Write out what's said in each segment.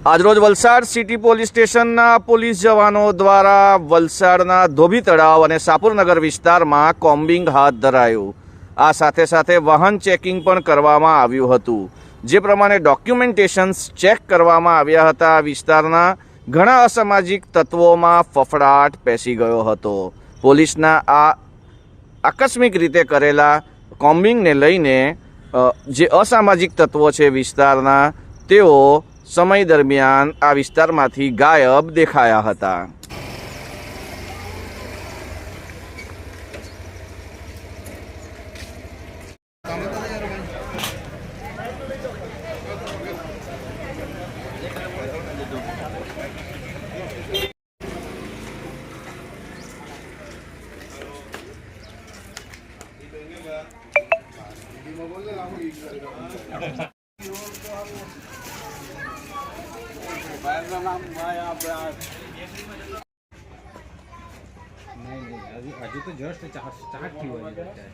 આજરોજ Valsad city police સ્ટેશનના police જવાનો દ્વારા વલસાડના ધોબી તળાવ અને સાપુરનગર વિસ્તારમાં કોમ્બિંગ હાથ ધરાયું. આ સાથે સાથે વાહન ચેકિંગ પણ કરવામાં આવ્યું હતું. જે પ્રમાણે ડોક્યુમેન્ટેશન્સ ચેક કરવામાં આવ્યા હતા વિસ્તારના ઘણા અસામાજિક તત્વોમાં ફફડાટ પેસી ગયો હતો. પોલીસના આ આકસ્મિક રીતે કરેલા કોમ્બિંગને લઈને જે અસામાજિક તત્વો છે વિસ્તારના, તેઓ સમય દરમિયાન આ વિસ્તારમાંથી ગાયબ દેખાયા હતા. હજુ તો જસ્ટ ચાર્ટ થયું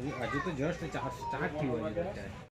હજુ અત્યારે નહીં નહીં હજુ હજુ તો જસ્ટ સ્ટાર્ટ થયું હજુ અત્યારે